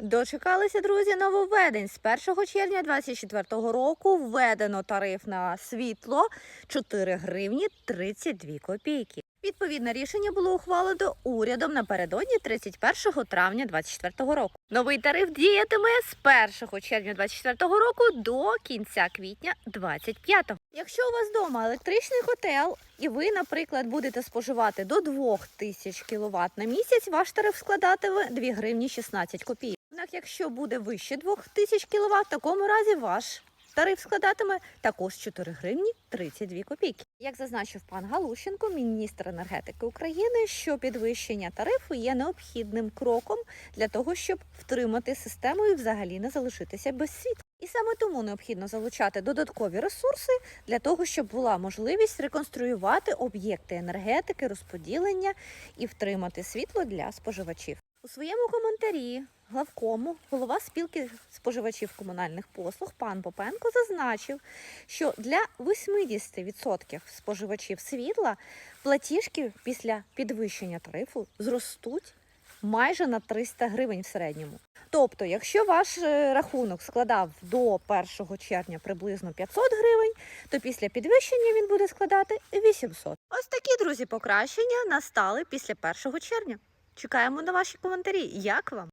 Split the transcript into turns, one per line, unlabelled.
Дочекалися, друзі, нововведень. З 1 червня 2024 року введено тариф на світло 4 гривні 32 копійки. Відповідне рішення було ухвалено урядом напередодні 31 травня 2024 року. Новий тариф діятиме з 1 червня 2024 року до кінця квітня 2025. Якщо у вас вдома електричний котел і ви, наприклад, будете споживати до 2000 кВт на місяць, ваш тариф складатиме 2 гривні 16 копійок. Однак, якщо буде вище 2000 кВт, в такому разі ваш тариф складатиме також 4 гривні 32 копійки. Як зазначив пан Галущенко, міністр енергетики України, що підвищення тарифу є необхідним кроком для того, щоб втримати систему і взагалі не залишитися без світла. І саме тому необхідно залучати додаткові ресурси для того, щоб була можливість реконструювати об'єкти енергетики, розподілення і втримати світло для споживачів. У своєму коментарі главкому голова спілки споживачів комунальних послуг пан Попенко зазначив, що для 80% споживачів світла платіжки після підвищення тарифу зростуть майже на 300 гривень в середньому. Тобто, якщо ваш е, рахунок складав до 1 червня приблизно 500 гривень, то після підвищення він буде складати 800. Ось такі, друзі, покращення настали після 1 червня. Чекаємо на ваші коментарі. Як вам?